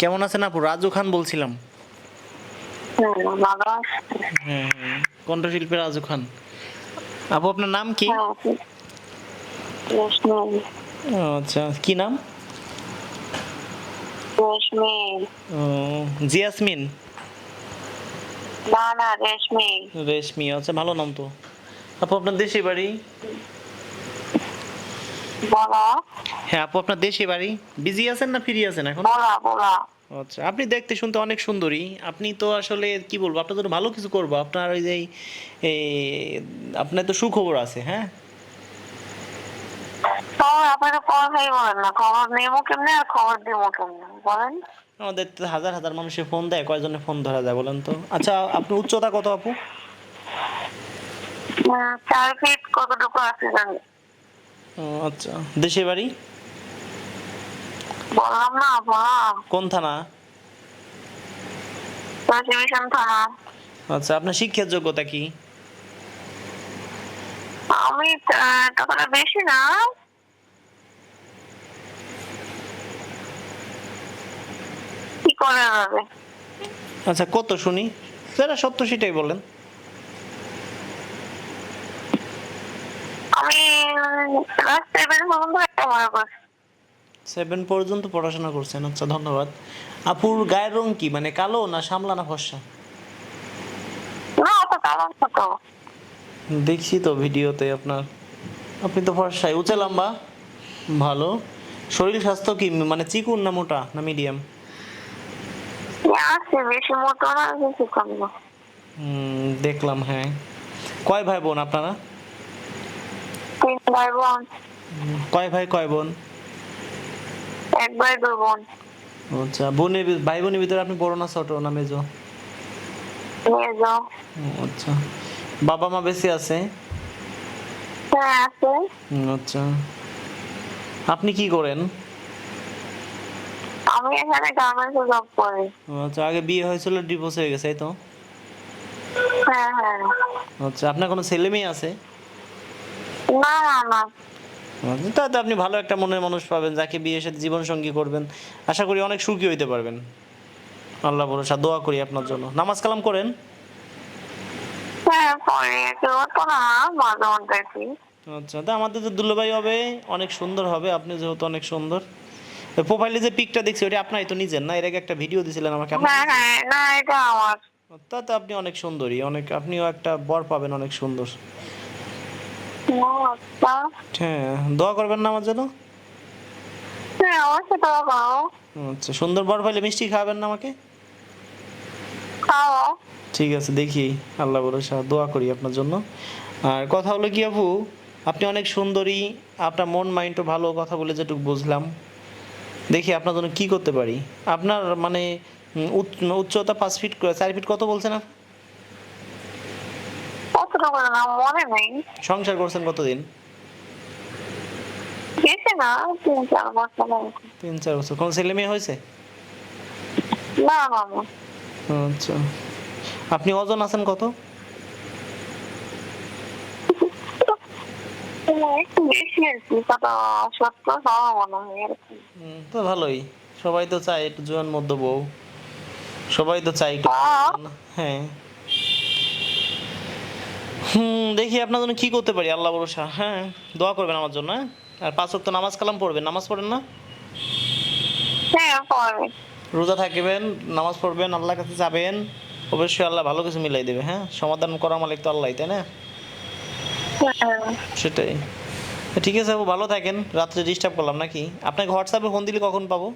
কেমন আছেন আপু? রাজু খান বলছিলাম। হ্যাঁ হ্যাঁ কণ্ঠশিল্পী রাজু খান। আপু আপনার নাম কি? আচ্ছা কি নাম? রেশমি জিয়াসমিন? না না রেশমি। রেশমি আচ্ছা ভালো নাম তো। আপু আপনার দেশে বাড়ি? বলো। হ্যাঁ আপু আপনার দেশে বাড়ি? বিজি আছেন না ফ্রি আছেন এখন? আচ্ছা আপনি দেখতে শুনতে অনেক সুন্দরী। আপনি তো আসলে কি বলব আপনার জন্য ভালো কিছু করব। আপনার ওই যে আপনার তো সুখবর আছে হ্যাঁ? আমাদের হাজার হাজার মানুষের ফোন দেয় কয়জনে ফোন ধরা যায় বলেন তো? আচ্ছা উচ্চতা কত আপু? চার ফিট কতটুকু আছে জানি। আচ্ছা। দেশে বাড়ি? বললাম না বললাম। কোন থানা? থানা। আচ্ছা আপনার শিক্ষার যোগ্যতা কি? আমি টাকাটা বেশি না। কি করে যাবে? আচ্ছা কত শুনি? সেটা সত্য সেটাই বলেন আমি ক্লাস সেভেন পর্যন্ত একটা করছি সেভেন পর্যন্ত পড়াশোনা করছেন আচ্ছা ধন্যবাদ। আপুর গায়ের রং কি মানে কালো না সামলা না ফর্সা? না অত কারণ কত দেখছি তো ভিডিওতে আপনার। আপনি তো ফর্সাই উঁচে লম্বা? ভালো। শরীর স্বাস্থ্য কি মানে চিকুন না মোটা না মিডিয়াম দেখলাম হ্যাঁ। কয় ভাই বোন আপনারা? তিন ভাই বোন। কয় ভাই কয় বোন? এক ভাই বোন। আচ্ছা বোনের ভাই বোনের ভিতরে আপনি বড় না ছোট না মেজো? মেজ। আচ্ছা বাবা মা বেশি আছে? হ্যাঁ আছে। আচ্ছা আপনি কি করেন? আমি এখানে গার্মেন্টসে জব করি। আচ্ছা আগে বিয়ে হয়েছিল ডিভোর্স হয়ে গেছে তো? হ্যাঁ হ্যাঁ। আচ্ছা আপনার কোনো ছেলে মেয়ে আছে? না না না তাতে আপনি ভালো একটা মনের মানুষ পাবেন যাকে বিয়ের সাথে জীবন সঙ্গী করবেন। আশা করি অনেক সুখী হইতে পারবেন। আল্লাহ ভরসা দোয়া করি আপনার জন্য। নামাজ কালাম করেন? হ্যাঁ আচ্ছা তা আমাদের তো দুলোভাই হবে অনেক সুন্দর হবে আপনি যেহেতু অনেক সুন্দর। প্রোফাইলে যে পিকটা দেখছি ওটা আপনারই তো নিজের না? এর আগে একটা ভিডিও দিছিলেন আমাকে হ্যাঁ হ্যাঁ না এটা আমার। তাতে আপনি অনেক সুন্দরী অনেক আপনিও একটা বর পাবেন অনেক সুন্দর। হ্যাঁ দোয়া করবেন না আমার আচ্ছা সুন্দর বর পাইলে মিষ্টি খাওয়াবেন না আমাকে? ঠিক আছে, দেখি, আল্লাহ ভরসা, দোয়া করি আপনার জন্য। আর কথা হলো কি আপু, আপনি অনেক সুন্দরী, আপনার মন মাইন্ডও ভালো, কথা বলে যেটুকু বুঝলাম। দেখি আপনার জন্য কি করতে পারি? আপনার মানে উচ্চতা পাঁচ ফিট চার ফিট কত বলছেন আপনি? কতটুকু না মনে নেই। সংসার করছেন কতদিন? না তিন চার বছর তিন চার বছর। কোন ছেলে মেয়ে হয়েছে? না আচ্ছা। আপনি ওজন আছেন কত? হয় তো ভালোই। সবাই তো চায় একটু জোয়ান মধ্য বউ সবাই তো চায় একটু হ্যাঁ। হুম দেখি আপনার জন্য কি করতে পারি আল্লাহ ভরসা। হ্যাঁ দোয়া করবেন আমার জন্য হ্যাঁ? আর পাঁচ ওয়াক্ত নামাজ কালাম পড়বেন নামাজ পড়েন না? হ্যাঁ রোজা থাকবেন নামাজ পড়বেন আল্লাহর কাছে যাবেন অবশ্যই আল্লাহ ভালো কিছু মিলাই দেবে হ্যাঁ? সমাধান করার মালিক তো আল্লাহ তাই না? হ্যাঁ। সেটাই। ঠিক আছে আপু ভালো থাকেন রাত্রে ডিস্টার্ব করলাম নাকি? আপনাকে হোয়াটসঅ্যাপে ফোন দিলে কখন পাবো?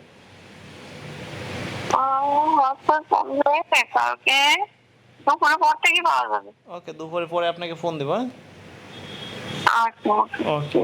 হোয়াটসঅ্যাপ ফোন কালকে। দুপুরে পর থেকে পাওয়া যাবে। ওকে দুপুরে পরে আপনাকে ফোন দেবো হ্যাঁ? আচ্ছা। ওকে